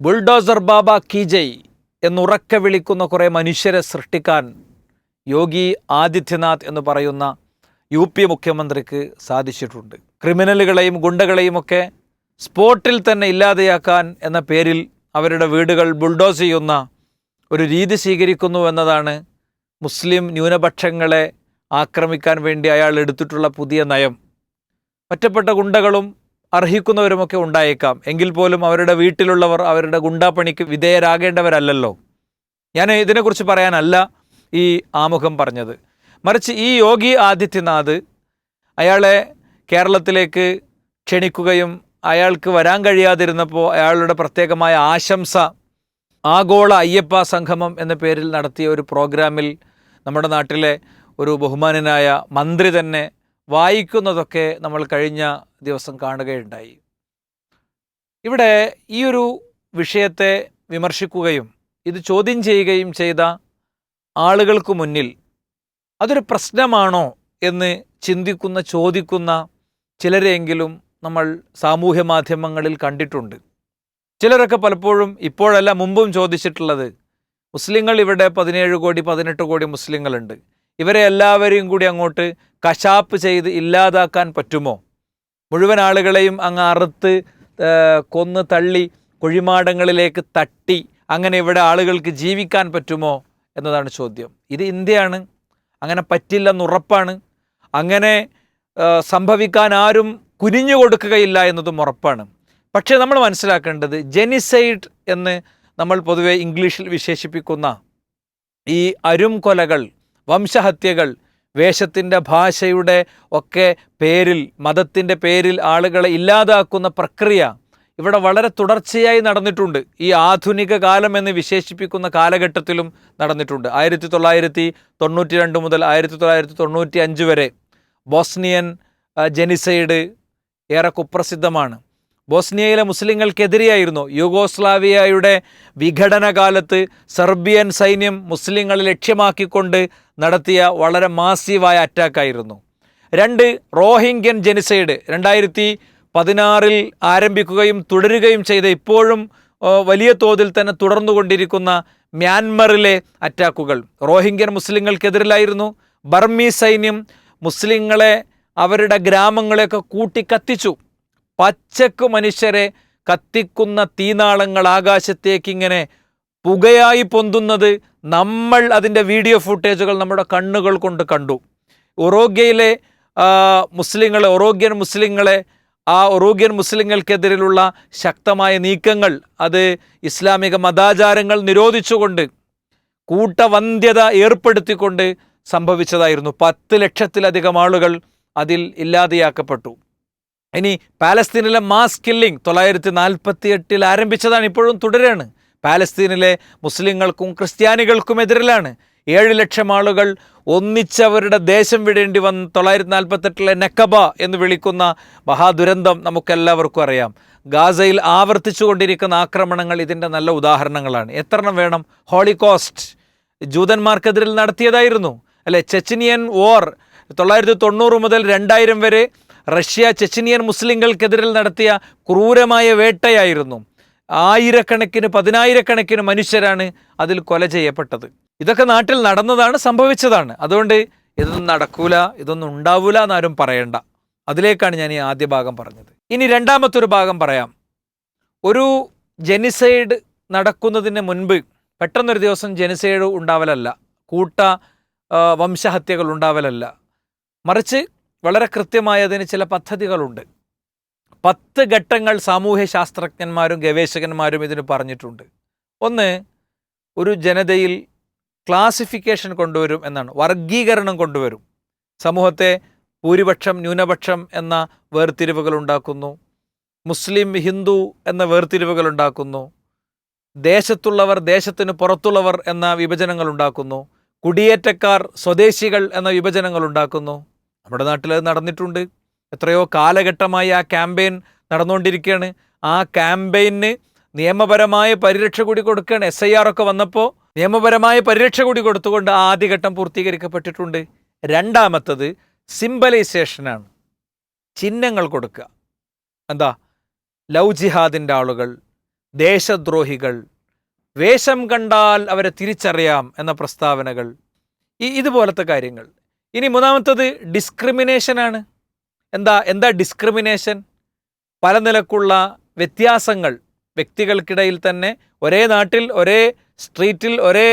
Bulldozer ബാബ കീജയ് എന്നുറക്കെ വിളിക്കുന്ന കുറേ മനുഷ്യരെ സൃഷ്ടിക്കാൻ യോഗി ആദിത്യനാഥ് എന്ന് പറയുന്ന യു പി മുഖ്യമന്ത്രിക്ക് സാധിച്ചിട്ടുണ്ട്. ക്രിമിനലുകളെയും ഗുണ്ടകളെയും ഒക്കെ സ്പോട്ടിൽ തന്നെ ഇല്ലാതെയാക്കാൻ എന്ന പേരിൽ അവരുടെ വീടുകൾ ബുൾഡോസ് ചെയ്യുന്ന ഒരു രീതി സ്വീകരിക്കുന്നു എന്നതാണ് മുസ്ലിം ന്യൂനപക്ഷങ്ങളെ ആക്രമിക്കാൻ വേണ്ടി അയാൾ എടുത്തിട്ടുള്ള പുതിയ നയം. ഒറ്റപ്പെട്ട ഗുണ്ടകളും അർഹിക്കുന്നവരുമൊക്കെ ഉണ്ടായേക്കാം. എങ്കിൽ പോലും അവരുടെ വീട്ടിലുള്ളവർ അവരുടെ ഗുണ്ടാപ്പണിക്ക് വിധേയരാകേണ്ടവരല്ലല്ലോ. ഞാൻ ഇതിനെക്കുറിച്ച് പറയാനല്ല ഈ ആമുഖം പറഞ്ഞത്. മറിച്ച് ഈ യോഗി ആദിത്യനാഥ് അയാളെ കേരളത്തിലേക്ക് ക്ഷണിക്കുകയും അയാൾക്ക് വരാൻ കഴിയാതിരുന്നപ്പോൾ അയാളുടെ പ്രത്യേകമായ ആശംസ ആഗോള അയ്യപ്പ സംഗമം എന്ന പേരിൽ നടത്തിയ ഒരു പ്രോഗ്രാമിൽ നമ്മുടെ നാട്ടിലെ ഒരു ബഹുമാനനായ മന്ത്രി തന്നെ വായിക്കുന്നതൊക്കെ നമ്മൾ കഴിഞ്ഞ ദിവസം കാണുകയുണ്ടായി. ഇവിടെ ഈ ഒരു വിഷയത്തെ വിമർശിക്കുകയും ഇത് ചോദ്യം ചെയ്യുകയും ചെയ്ത ആളുകൾക്ക് മുന്നിൽ അതൊരു പ്രശ്നമാണോ എന്ന് ചിന്തിക്കുന്ന ചോദിക്കുന്ന ചിലരെങ്കിലും നമ്മൾ സാമൂഹ്യ മാധ്യമങ്ങളിൽ കണ്ടിട്ടുണ്ട്. ചിലരൊക്കെ പലപ്പോഴും ഇപ്പോഴല്ല മുമ്പും ചോദിച്ചിട്ടുള്ളത് മുസ്ലിങ്ങൾ ഇവിടെ പതിനേഴ് കോടി പതിനെട്ട് കോടി മുസ്ലിങ്ങളുണ്ട്. ഇവരെ എല്ലാവരെയും കൂടി അങ്ങോട്ട് കശാപ്പ് ചെയ്ത് ഇല്ലാതാക്കാൻ പറ്റുമോ? മുഴുവൻ ആളുകളെയും അങ്ങ് അറുത്ത് കൊന്ന് തള്ളി കുഴിമാടങ്ങളിലേക്ക് തട്ടി അങ്ങനെ ഇവിടെ ആളുകൾക്ക് ജീവിക്കാൻ പറ്റുമോ എന്നതാണ് ചോദ്യം. ഇത് ഇന്ത്യയാണ്. അങ്ങനെ പറ്റില്ലെന്ന് ഉറപ്പാണ്. അങ്ങനെ സംഭവിക്കാൻ ആരും കുനിഞ്ഞു കൊടുക്കുകയില്ല എന്നതും ഉറപ്പാണ്. പക്ഷേ നമ്മൾ മനസ്സിലാക്കേണ്ടത് ജെനിസൈഡ് എന്ന് നമ്മൾ പൊതുവെ ഇംഗ്ലീഷിൽ വിശേഷിപ്പിക്കുന്ന ഈ അരും കൊലകൾ വംശഹത്യകൾ വേഷത്തിന്റെ ഭാഷയുടെ ഒക്കെ പേരിൽ മതത്തിന്റെ പേരിൽ ആളുകളെ ഇല്ലാതാക്കുന്ന പ്രക്രിയ ഇവിടെ വളരെ തുടർച്ചയായി നടന്നിട്ടുണ്ട്. ഈ ആധുനിക കാലം എന്ന് വിശേഷിപ്പിക്കുന്ന കാലഘട്ടത്തിലും നടന്നിട്ടുണ്ട്. ആയിരത്തി തൊള്ളായിരത്തി തൊണ്ണൂറ്റി രണ്ട് മുതൽ ആയിരത്തി തൊള്ളായിരത്തി തൊണ്ണൂറ്റി അഞ്ച് വരെ ബോസ്നിയൻ ജെനിസൈഡ് ഏറെ കുപ്രസിദ്ധമാണ്. ബോസ്നിയയിലെ മുസ്ലിങ്ങൾക്കെതിരെയായിരുന്നു യുഗോസ്ലാവിയയുടെ വിഘടന കാലത്ത് സെർബിയൻ സൈന്യം മുസ്ലിങ്ങളെ ലക്ഷ്യമാക്കിക്കൊണ്ട് നടത്തിയ വളരെ മാസീവായ അറ്റാക്കായിരുന്നു. രണ്ട് റോഹിംഗ്യൻ ജെനിസൈഡ് രണ്ടായിരത്തി പതിനാറിൽ ആരംഭിക്കുകയും തുടരുകയും ചെയ്ത ഇപ്പോഴും വലിയ തോതിൽ തന്നെ തുടർന്നുകൊണ്ടിരിക്കുന്ന മ്യാൻമറിലെ അറ്റാക്കുകൾ. റോഹിംഗ്യൻ മുസ്ലിങ്ങൾക്കെതിരിലായിരുന്നു. ബർമീ സൈന്യം മുസ്ലിങ്ങളെ അവരുടെ ഗ്രാമങ്ങളെയൊക്കെ കൂട്ടി കത്തിച്ചു പച്ചക്ക് മനുഷ്യരെ കത്തിക്കുന്ന തീനാളങ്ങൾ ആകാശത്തേക്ക് ഇങ്ങനെ പുകയായി പൊന്തുന്നത് നമ്മൾ അതിന്റെ വീഡിയോ ഫുട്ടേജുകൾ നമ്മുടെ കണ്ണുകൾ കൊണ്ട് കണ്ടു. ഒറോഗ്യയിലെ മുസ്ലിങ്ങളെ ഒറോഗ്യൻ മുസ്ലിങ്ങളെ ആ ഒറോഗ്യൻ മുസ്ലിങ്ങൾക്കെതിരെയുള്ള ശക്തമായ നീക്കങ്ങൾ അത് ഇസ്ലാമിക മതാചാരങ്ങൾ നിരോധിച്ചുകൊണ്ട് കൂട്ടവന്ധ്യത ഏർപ്പെടുത്തിക്കൊണ്ട് സംഭവിച്ചതായിരുന്നു. പത്ത് ലക്ഷത്തിലധികം ആളുകൾ അതിൽ ഇല്ലാതെയാക്കപ്പെട്ടു. ഇനി പാലസ്തീനിലെ മാസ് കില്ലിംഗ് തൊള്ളായിരത്തി നാൽപ്പത്തി എട്ടിൽ ആരംഭിച്ചതാണ് ഇപ്പോഴും തുടരുകയാണ് പാലസ്തീനിലെ മുസ്ലിങ്ങൾക്കും ക്രിസ്ത്യാനികൾക്കും എതിരിലാണ്. ഏഴ് ലക്ഷം ആളുകൾ ഒന്നിച്ചവരുടെ ദേശം വിടേണ്ടി വന്ന് തൊള്ളായിരത്തി നാൽപ്പത്തെട്ടിലെ നെക്കബ എന്ന് വിളിക്കുന്ന മഹാദുരന്തം നമുക്കെല്ലാവർക്കും അറിയാം. ഗാസയിൽ ആവർത്തിച്ചുകൊണ്ടിരിക്കുന്ന ആക്രമണങ്ങൾ ഇതിന്റെ നല്ല ഉദാഹരണങ്ങളാണ്. എത്രണ്ണം വേണം? ഹോളികോസ്റ്റ് ജൂതന്മാർക്കെതിരിൽ നടത്തിയതായിരുന്നു. അല്ലെ? ചെച്ചിനിയൻ വോർ തൊള്ളായിരത്തി തൊണ്ണൂറ് മുതൽ രണ്ടായിരം വരെ റഷ്യ ചെച്ചനിയൻ മുസ്ലിങ്ങൾക്കെതിരിൽ നടത്തിയ ക്രൂരമായ വേട്ടയായിരുന്നു. ആയിരക്കണക്കിന് പതിനായിരക്കണക്കിന് മനുഷ്യരാണ് അതിൽ കൊല ചെയ്യപ്പെട്ടത്. ഇതൊക്കെ നാട്ടിൽ നടന്നതാണ് സംഭവിച്ചതാണ്. അതുകൊണ്ട് ഇതൊന്നും നടക്കൂല ഇതൊന്നും ഉണ്ടാവൂല എന്നാരും പറയണ്ട. അതിലേക്കാണ് ഞാൻ ഈ ആദ്യ ഭാഗം പറഞ്ഞത്. ഇനി രണ്ടാമത്തൊരു ഭാഗം പറയാം. ഒരു ജെനിസൈഡ് നടക്കുന്നതിന് മുൻപ് പെട്ടെന്നൊരു ദിവസം ജെനിസൈഡ് ഉണ്ടാവലല്ല. കൂട്ട വംശഹത്യകൾ ഉണ്ടാവലല്ല. മറിച്ച് വളരെ കൃത്യമായ അതിന് ചില പദ്ധതികളുണ്ട്. പത്ത് ഘട്ടങ്ങൾ സാമൂഹ്യ ശാസ്ത്രജ്ഞന്മാരും ഗവേഷകന്മാരും ഇതിന് പറഞ്ഞിട്ടുണ്ട്. ഒന്ന് ഒരു ജനതയിൽ ക്ലാസിഫിക്കേഷൻ കൊണ്ടുവരും എന്നാണ്. വർഗീകരണം കൊണ്ടുവരും. സമൂഹത്തെ ഭൂരിപക്ഷം ന്യൂനപക്ഷം എന്ന വേർതിരിവുകൾ ഉണ്ടാക്കുന്നു. മുസ്ലിം ഹിന്ദു എന്ന വേർതിരിവുകൾ ഉണ്ടാക്കുന്നു. ദേശത്തുള്ളവർ ദേശത്തിന് പുറത്തുള്ളവർ എന്ന വിഭജനങ്ങൾ ഉണ്ടാക്കുന്നു. കുടിയേറ്റക്കാർ സ്വദേശികൾ എന്ന വിഭജനങ്ങൾ ഉണ്ടാക്കുന്നു. നമ്മുടെ നാട്ടിൽ അത് നടന്നിട്ടുണ്ട്. എത്രയോ കാലഘട്ടമായി ആ ക്യാമ്പയിൻ നടന്നുകൊണ്ടിരിക്കുകയാണ്. ആ ക്യാമ്പയിന് നിയമപരമായ പരിരക്ഷ കൂടി കൊടുക്കുകയാണ്. എസ് ഐ ആർ ഒക്കെ വന്നപ്പോൾ നിയമപരമായ പരിരക്ഷ കൂടി കൊടുത്തുകൊണ്ട് ആ ആദ്യഘട്ടം പൂർത്തീകരിക്കപ്പെട്ടിട്ടുണ്ട്. രണ്ടാമത്തത് സിംബലൈസേഷനാണ്. ചിഹ്നങ്ങൾ കൊടുക്കുക. എന്താ? ലവ് ജിഹാദിന്റെ ആളുകൾ ദേശദ്രോഹികൾ വേഷം കണ്ടാൽ അവരെ തിരിച്ചറിയാം എന്ന പ്രസ്താവനകൾ. ഈ ഇതുപോലത്തെ കാര്യങ്ങൾ. ഇനി മൂന്നാമത്തത് ഡിസ്ക്രിമിനേഷനാണ്. എന്താ എന്താ ഡിസ്ക്രിമിനേഷൻ? പല നിലക്കുള്ള വ്യത്യാസങ്ങൾ വ്യക്തികൾക്കിടയിൽ തന്നെ ഒരേ നാട്ടിൽ ഒരേ സ്ട്രീറ്റിൽ ഒരേ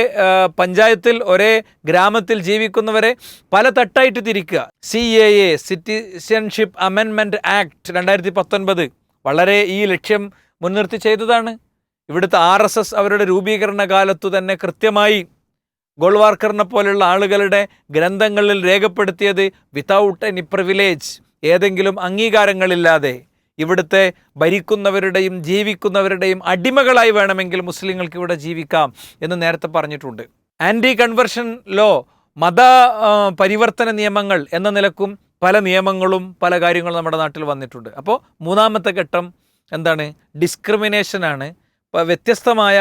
പഞ്ചായത്തിൽ ഒരേ ഗ്രാമത്തിൽ ജീവിക്കുന്നവരെ പല തട്ടായിട്ട് തിരിക്കുക. സി എ എ സിറ്റിസൺഷിപ്പ് അമെൻമെന്റ് ആക്ട് രണ്ടായിരത്തി പത്തൊൻപത് വളരെ ഈ ലക്ഷ്യം മുൻനിർത്തി ചെയ്തതാണ്. ഇവിടുത്തെ ആർ അവരുടെ രൂപീകരണ കാലത്തു തന്നെ കൃത്യമായി ഗോൾവാർക്കറിനെ പോലെയുള്ള ആളുകളുടെ ഗ്രന്ഥങ്ങളിൽ രേഖപ്പെടുത്തിയത് വിതൗട്ട് എനി പ്രിവിലേജ് ഏതെങ്കിലും അംഗീകാരങ്ങളില്ലാതെ. ഇവിടുത്തെ ഭരിക്കുന്നവരുടെയും ജീവിക്കുന്നവരുടെയും അടിമകളായി വേണമെങ്കിൽ മുസ്ലിങ്ങൾക്ക് ഇവിടെ ജീവിക്കാം എന്ന് നേരത്തെ പറഞ്ഞിട്ടുണ്ട്. ആന്റി കൺവെർഷൻ ലോ മത പരിവർത്തന നിയമങ്ങൾ എന്ന നിലക്കും പല നിയമങ്ങളും പല കാര്യങ്ങളും നമ്മുടെ നാട്ടിൽ വന്നിട്ടുണ്ട്. അപ്പോൾ മൂന്നാമത്തെ ഘട്ടം എന്താണ്? ഡിസ്ക്രിമിനേഷനാണ് വ്യത്യസ്തമായ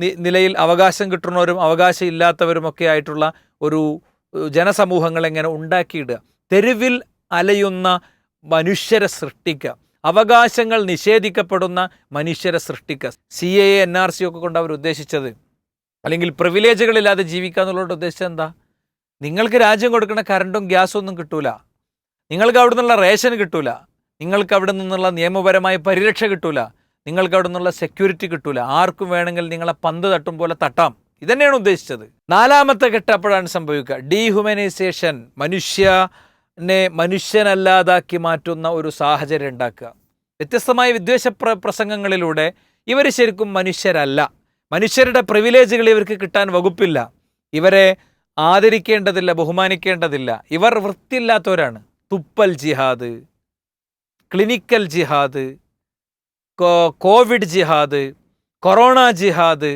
നിലയിൽ അവകാശം കിട്ടുന്നവരും അവകാശം ഇല്ലാത്തവരുമൊക്കെ ആയിട്ടുള്ള ഒരു ജനസമൂഹങ്ങൾ എങ്ങനെ ഉണ്ടാക്കിയിടുക? തെരുവിൽ അലയുന്ന മനുഷ്യരെ സൃഷ്ടിക്കുക. അവകാശങ്ങൾ നിഷേധിക്കപ്പെടുന്ന മനുഷ്യരെ സൃഷ്ടിക്കുക. C A N R C ഒക്കെ കൊണ്ട് അവർ ഉദ്ദേശിച്ചത്. അല്ലെങ്കിൽ പ്രിവിലേജുകളില്ലാതെ ജീവിക്കുക എന്നുള്ളതുകൊണ്ട് ഉദ്ദേശിച്ചത് എന്താ? നിങ്ങൾക്ക് രാജ്യം കൊടുക്കുന്ന കറണ്ടും ഗ്യാസും ഒന്നും കിട്ടൂല. നിങ്ങൾക്ക് അവിടെ നിന്നുള്ള റേഷൻ കിട്ടൂല. നിങ്ങൾക്ക് അവിടെ നിന്നുള്ള നിയമപരമായ പരിരക്ഷ കിട്ടൂല. നിങ്ങൾക്ക് അവിടെ നിന്നുള്ള സെക്യൂരിറ്റി കിട്ടൂല. ആർക്കും വേണമെങ്കിൽ നിങ്ങളെ പന്ത് തട്ടും പോലെ തട്ടാം. ഇതന്നെയാണ് ഉദ്ദേശിച്ചത്. നാലാമത്തെ ഘട്ടം അപ്പോഴാണ് സംഭവിക്കുക? ഡീഹ്യൂമനൈസേഷൻ മനുഷ്യനെ മനുഷ്യനല്ലാതാക്കി മാറ്റുന്ന ഒരു സാഹചര്യം ഉണ്ടാക്കുക. വ്യത്യസ്തമായ വിദ്വേഷ പ്ര പ്രസംഗങ്ങളിലൂടെ ഇവർ ശരിക്കും മനുഷ്യരല്ല. മനുഷ്യരുടെ പ്രിവിലേജുകൾ ഇവർക്ക് കിട്ടാൻ വകുപ്പില്ല. ഇവരെ ആദരിക്കേണ്ടതില്ല ബഹുമാനിക്കേണ്ടതില്ല. ഇവർ വൃത്തിയില്ലാത്തവരാണ്. തുപ്പൽ ജിഹാദ് ക്ലിനിക്കൽ ജിഹാദ് കോവിഡ് ജിഹാദ് കൊറോണ ജിഹാദ്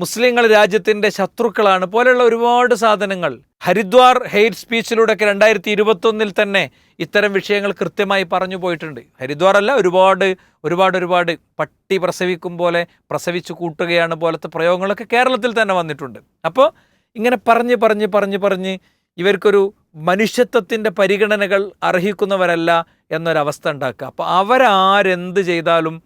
മുസ്ലിങ്ങൾ രാജ്യത്തിന്റെ ശത്രുക്കളാണ്. പോലെയുള്ള ഒരുപാട് സാധനങ്ങൾ. ഹരിദ്വാർ ഹെയ്റ്റ് സ്പീച്ചിലൂടെയൊക്കെ രണ്ടായിരത്തി ഇരുപത്തൊന്നിൽ തന്നെ ഇത്തരം വിഷയങ്ങൾ കൃത്യമായി പറഞ്ഞു പോയിട്ടുണ്ട്. ഹരിദ്വാറല്ല ഒരുപാട് ഒരുപാട് ഒരുപാട് പട്ടി പ്രസവിക്കും പോലെ പ്രസവിച്ചു കൂട്ടുകയാണ് പോലത്തെ പ്രയോഗങ്ങളൊക്കെ കേരളത്തിൽ തന്നെ വന്നിട്ടുണ്ട്. അപ്പോൾ ഇങ്ങനെ പറഞ്ഞ് പറഞ്ഞ് പറഞ്ഞ് പറഞ്ഞ് ഇവർക്കൊരു മനുഷ്യത്വത്തിന്റെ പരിഗണനകൾ അർഹിക്കുന്നവരല്ല എന്നൊരവസ്ഥ ഉണ്ടാക്കുക. അപ്പോൾ അവരാരെന്ത് ചെയ്താലും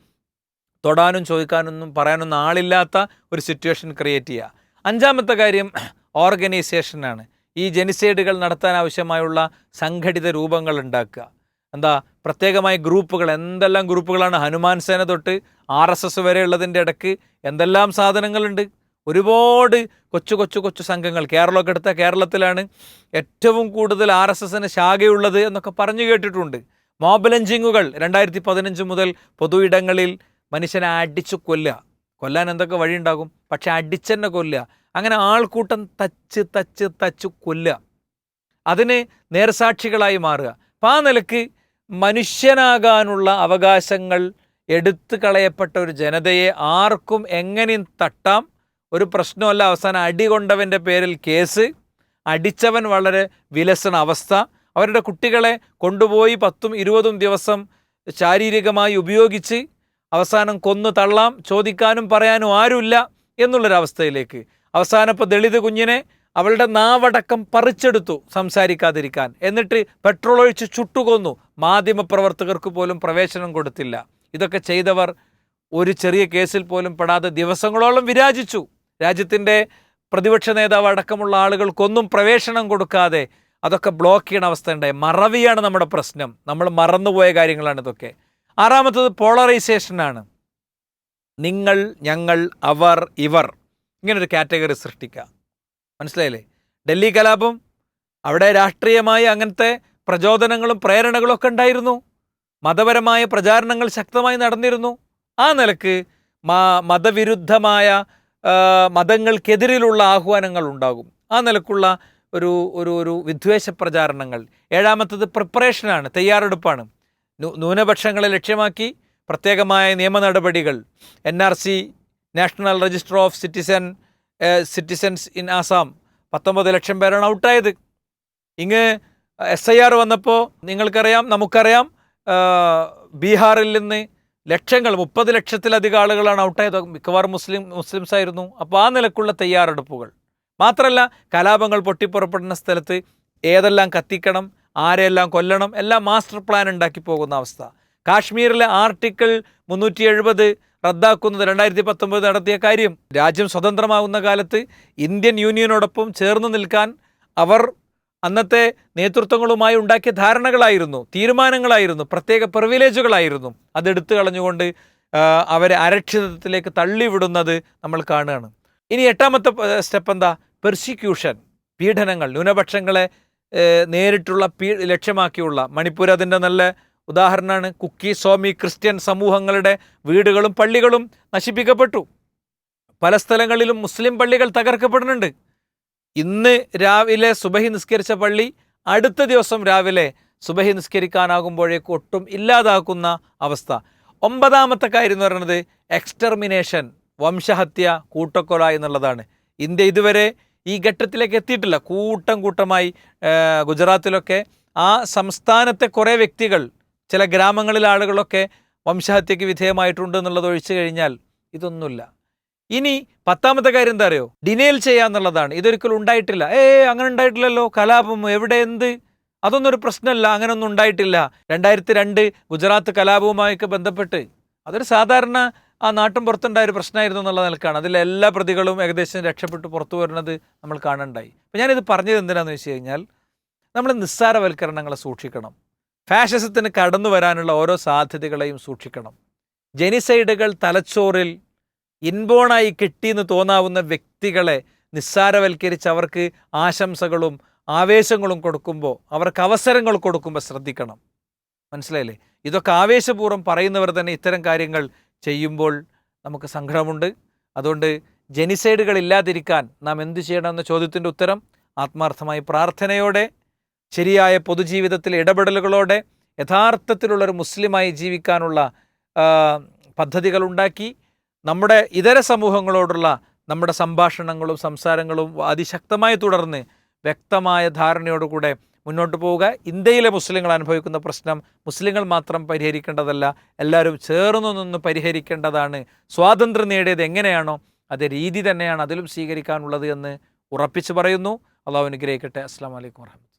തൊടാനും ചോദിക്കാനൊന്നും പറയാനൊന്നും ആളില്ലാത്ത ഒരു സിറ്റുവേഷൻ ക്രിയേറ്റ് ചെയ്യുക. അഞ്ചാമത്തെ കാര്യം ഓർഗനൈസേഷനാണ് ഈ ജനിസൈഡുകൾ നടത്താൻ ആവശ്യമായുള്ള സംഘടിത രൂപങ്ങൾ ഉണ്ടാക്കുക. എന്താ? പ്രത്യേകമായ ഗ്രൂപ്പുകൾ. എന്തെല്ലാം ഗ്രൂപ്പുകളാണ്? ഹനുമാൻ സേന തൊട്ട് ആർ എസ് എസ് വരെ ഉള്ളതിന്റെ ഇടയ്ക്ക് എന്തെല്ലാം സാധനങ്ങളുണ്ട്? ഒരുപാട് കൊച്ചു കൊച്ചു കൊച്ചു സംഘങ്ങൾ. കേരളമൊക്കെ എടുത്ത കേരളത്തിലാണ് ഏറ്റവും കൂടുതൽ ആർ എസ് എസിന് ശാഖയുള്ളത് എന്നൊക്കെ പറഞ്ഞു കേട്ടിട്ടുണ്ട്. മോബ് ലഞ്ചിങ്ങുകൾ രണ്ടായിരത്തി പതിനഞ്ച് മുതൽ പൊതു ഇടങ്ങളിൽ മനുഷ്യനെ അടിച്ചു കൊല്ലുക. കൊല്ലാൻ എന്തൊക്കെ വഴിയുണ്ടാകും? പക്ഷെ അടിച്ചെന്നെ കൊല്ലുക. അങ്ങനെ ആൾക്കൂട്ടം തച്ച് തച്ച് തച്ച് കൊല്ലുക. അതിന് നേർസാക്ഷികളായി മാറുക. അപ്പം ആ നിലയ്ക്ക് മനുഷ്യനാകാനുള്ള അവകാശങ്ങൾ എടുത്തു കളയപ്പെട്ട ഒരു ജനതയെ ആർക്കും എങ്ങനെയും തട്ടാം. ഒരു പ്രശ്നമല്ല. അവസാനം അടി കൊണ്ടവന്റെ പേരിൽ കേസ്. അടിച്ചവൻ വളരെ വിലസണ അവസ്ഥ. അവരുടെ കുട്ടികളെ കൊണ്ടുപോയി പത്തും ഇരുപതും ദിവസം ശാരീരികമായി ഉപയോഗിച്ച് അവസാനം കൊന്നു തള്ളാം ചോദിക്കാനും പറയാനും ആരുമില്ല എന്നുള്ളൊരവസ്ഥയിലേക്ക്. അവസാനം ഇപ്പോൾ ദളിത് കുഞ്ഞിനെ അവളുടെ നാവടക്കം പറിച്ചെടുത്തു സംസാരിക്കാതിരിക്കാൻ. എന്നിട്ട് പെട്രോൾ ഒഴിച്ച് ചുട്ടുകൊന്നു. മാധ്യമപ്രവർത്തകർക്ക് പോലും പ്രവേശനം കൊടുത്തില്ല. ഇതൊക്കെ ചെയ്തവർ ഒരു ചെറിയ കേസിൽ പോലും പെടാതെ ദിവസങ്ങളോളം വിരാജിച്ചു. രാജ്യത്തിന്റെ പ്രതിപക്ഷ നേതാവ് അടക്കമുള്ള ആളുകൾക്കൊന്നും പ്രവേശനം കൊടുക്കാതെ അതൊക്കെ ബ്ലോക്ക് ചെയ്യണ അവസ്ഥ ഉണ്ടായി. മറവിയാണ് നമ്മുടെ പ്രശ്നം. നമ്മൾ മറന്നുപോയ കാര്യങ്ങളാണ് ഇതൊക്കെ. ആറാമത്തത് പോളറൈസേഷനാണ് നിങ്ങൾ ഞങ്ങൾ അവർ ഇവർ ഇങ്ങനൊരു കാറ്റഗറി സൃഷ്ടിക്കുക. മനസ്സിലായില്ലേ? ഡൽഹി കലാപം അവിടെ രാഷ്ട്രീയമായ അങ്ങനത്തെ പ്രചോദനങ്ങളും പ്രേരണകളും ഒക്കെ ഉണ്ടായിരുന്നു. മതപരമായ പ്രചാരണങ്ങൾ ശക്തമായി നടന്നിരുന്നു. ആ നിലയ്ക്ക് മതവിരുദ്ധമായ മതങ്ങൾക്കെതിരിലുള്ള ആഹ്വാനങ്ങൾ ഉണ്ടാകും ആ നിലക്കുള്ള ഒരു ഒരു ഒരു വിദ്വേഷ പ്രചാരണങ്ങൾ. ഏഴാമത്തത് പ്രിപ്പറേഷനാണ് തയ്യാറെടുപ്പാണ്. ന്യൂനപക്ഷങ്ങളെ ലക്ഷ്യമാക്കി പ്രത്യേകമായ നിയമ നടപടികൾ. N R C national register of citizen citizens in Assam. പത്തൊമ്പത് ലക്ഷം പേരാണ് ഔട്ടായത്. ഇങ്ങ് എസ് ഐ ആർ വന്നപ്പോൾ നിങ്ങൾക്കറിയാം നമുക്കറിയാം ബീഹാറിൽ നിന്ന് ലക്ഷങ്ങൾ മുപ്പത് ലക്ഷത്തിലധികം ആളുകളാണ് ഔട്ടായത് മിക്കവാറും മുസ്ലിം മുസ്ലിംസ് ആയിരുന്നു. അപ്പോൾ ആ നിലക്കുള്ള തയ്യാറെടുപ്പുകൾ. മാത്രമല്ല കലാപങ്ങൾ പൊട്ടിപ്പുറപ്പെടുന്ന സ്ഥലത്ത് ഏതെല്ലാം കത്തിക്കണം ആരെല്ലാം കൊല്ലണം എല്ലാം മാസ്റ്റർ പ്ലാൻ ഉണ്ടാക്കി പോകുന്ന അവസ്ഥ. കാശ്മീരിലെ ആർട്ടിക്കിൾ മുന്നൂറ്റി എഴുപത് റദ്ദാക്കുന്നത് രണ്ടായിരത്തി പത്തൊമ്പത് നടത്തിയ കാര്യം. രാജ്യം സ്വതന്ത്രമാകുന്ന കാലത്ത് ഇന്ത്യൻ യൂണിയനോടൊപ്പം ചേർന്ന് നിൽക്കാൻ അവർ അന്നത്തെ നേതൃത്വങ്ങളുമായി ഉണ്ടാക്കിയ ധാരണകളായിരുന്നു തീരുമാനങ്ങളായിരുന്നു പ്രത്യേക പ്രിവിലേജുകളായിരുന്നു അതെടുത്തു കളഞ്ഞുകൊണ്ട് അവരെ അരക്ഷിതത്വത്തിലേക്ക് തള്ളിവിടുന്നത് നമ്മൾ കാണുകയാണ്. ഇനി എട്ടാമത്തെ സ്റ്റെപ്പ് എന്താ? പെർസിക്യൂഷൻ പീഡനങ്ങൾ ന്യൂനപക്ഷങ്ങളെ നേരിട്ടുള്ള പീ ലക്ഷ്യമാക്കിയുള്ള. മണിപ്പൂർ അതിന്റെ നല്ല ഉദാഹരണമാണ്. കുക്കി സ്വാമി ക്രിസ്ത്യൻ സമൂഹങ്ങളുടെ വീടുകളും പള്ളികളും നശിപ്പിക്കപ്പെട്ടു. പല സ്ഥലങ്ങളിലും മുസ്ലിം പള്ളികൾ തകർക്കപ്പെടുന്നുണ്ട്. ഇന്ന് രാവിലെ സുബഹി നിസ്കരിച്ച പള്ളി അടുത്ത ദിവസം രാവിലെ സുബഹി നിസ്കരിക്കാനാകുമ്പോഴേക്കും ഒട്ടും ഇല്ലാതാക്കുന്ന അവസ്ഥ. ഒമ്പതാമത്തെ കാര്യം എന്ന് പറയുന്നത് എക്സ്റ്റർമിനേഷൻ വംശഹത്യ കൂട്ടക്കൊല എന്നുള്ളതാണ്. ഇന്ത്യ ഇതുവരെ ഈ ഘട്ടത്തിലേക്ക് എത്തിയിട്ടില്ല. കൂട്ടം കൂട്ടമായി ഗുജറാത്തിലൊക്കെ ആ സംസ്ഥാനത്തെ കുറേ വ്യക്തികൾ ചില ഗ്രാമങ്ങളിലെ ആളുകളൊക്കെ വംശഹത്യക്ക് വിധേയമായിട്ടുണ്ട് എന്നുള്ളത് ഒഴിച്ചു കഴിഞ്ഞാൽ ഇതൊന്നുമില്ല. ഇനി പത്താമത്തെ കാര്യം എന്താ അറിയോ ഡിനേൽ ചെയ്യാന്നുള്ളതാണ്. ഇതൊരിക്കലും ഉണ്ടായിട്ടില്ല. ഏ അങ്ങനെ ഉണ്ടായിട്ടില്ലല്ലോ. കലാപം എവിടെ എന്ത്? അതൊന്നും ഒരു പ്രശ്നമല്ല. അങ്ങനൊന്നും ഉണ്ടായിട്ടില്ല. രണ്ടായിരത്തി രണ്ട് ഗുജറാത്ത് കലാപവുമായൊക്കെ ബന്ധപ്പെട്ട് അതൊരു സാധാരണ ആ നാട്ടും പുറത്തുണ്ടായ ഒരു പ്രശ്നമായിരുന്നു എന്നുള്ള നിലക്കാണ്. അതിലെ എല്ലാ പ്രതികളും ഏകദേശം രക്ഷപ്പെട്ട് പുറത്തു വരുന്നത് നമ്മൾ കാണണ്ടായി. അപ്പം ഞാനിത് പറഞ്ഞത് എന്തിനാന്ന് വെച്ച് കഴിഞ്ഞാൽ നമ്മൾ നിസ്സാരവൽക്കരണങ്ങളെ സൂക്ഷിക്കണം. ഫാഷിസത്തിന് കടന്നു വരാനുള്ള ഓരോ സാധ്യതകളെയും സൂക്ഷിക്കണം. ജെനിസൈഡുകൾ തലച്ചോറിൽ ഇൻബോണായി കിട്ടിയെന്ന് തോന്നാവുന്ന വ്യക്തികളെ നിസ്സാരവൽക്കരിച്ച് അവർക്ക് ആശംസകളും ആവേശങ്ങളും കൊടുക്കുമ്പോൾ അവർക്ക് അവസരങ്ങൾ കൊടുക്കുമ്പോൾ ശ്രദ്ധിക്കണം. മനസ്സിലായില്ലേ? ഇതൊക്കെ ആവേശപൂർവം പറയുന്നവർ തന്നെ ഇത്തരം കാര്യങ്ങൾ ചെയ്യുമ്പോൾ നമുക്ക് സങ്കടമുണ്ട്. അതുകൊണ്ട് ജനിസൈഡുകൾ ഇല്ലാതിരിക്കാൻ നാം എന്ത് ചെയ്യണം എന്ന ചോദ്യത്തിന്റെ ഉത്തരം ആത്മാർത്ഥമായി പ്രാർത്ഥനയോടെ ശരിയായ പൊതുജീവിതത്തിൽ ഇടപെടലുകളോടെ യഥാർത്ഥത്തിലുള്ളൊരു മുസ്ലിമായി ജീവിക്കാനുള്ള പദ്ധതികളുണ്ടാക്കി നമ്മുടെ ഇതര സമൂഹങ്ങളോടുള്ള നമ്മുടെ സംഭാഷണങ്ങളും സംസാരങ്ങളും അതിശക്തമായി തുടർന്ന് വ്യക്തമായ ധാരണയോടുകൂടെ മുന്നോട്ട് പോവുക. ഇന്ത്യയിലെ മുസ്ലിങ്ങൾ അനുഭവിക്കുന്ന പ്രശ്നം മുസ്ലിങ്ങൾ മാത്രം പരിഹരിക്കേണ്ടതല്ല എല്ലാവരും ചേർന്നു നിന്ന് പരിഹരിക്കേണ്ടതാണ്. സ്വാതന്ത്ര്യം നേടിയത് എങ്ങനെയാണോ അതേ രീതി തന്നെയാണ് അതിലും സ്വീകരിക്കാനുള്ളത് എന്ന് ഉറപ്പിച്ചു പറയുന്നു. അള്ളാഹു അനുഗ്രഹിക്കട്ടെ. അസ്സാം വലൈക്കും വർഹമത്ത്